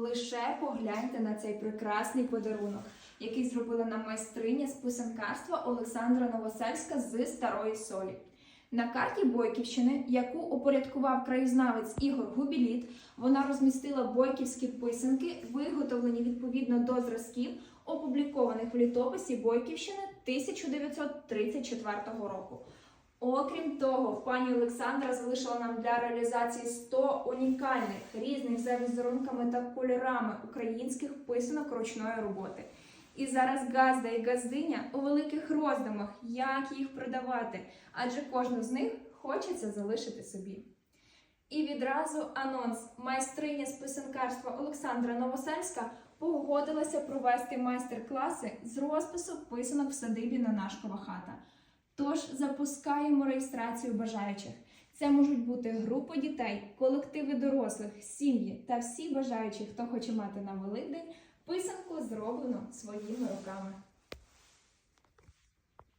Лише погляньте на цей прекрасний подарунок, який зробила нам майстриня з писанкарства Олександра Новосельська з Старої Солі. На карті Бойківщини, яку упорядкував краєзнавець Ігор Губіліт, вона розмістила бойківські писанки, виготовлені відповідно до зразків, опублікованих в літописі Бойківщини 1934 року. Окрім того, пані Олександра залишила нам для реалізації 100 унікальних різних за візерунками та кольорами українських писанок ручної роботи. І зараз газда і газдиня у великих роздумах, як їх продавати, адже кожну з них хочеться залишити собі. І відразу анонс майстриня з писанкарства Олександра Новосельська погодилася провести майстер-класи з розпису писанок в садибі Нанашкова хата. Тож запускаємо реєстрацію бажаючих. Це можуть бути групи дітей, колективи дорослих, сім'ї та всі бажаючі, хто хоче мати на Великдень писанку, зроблено своїми руками.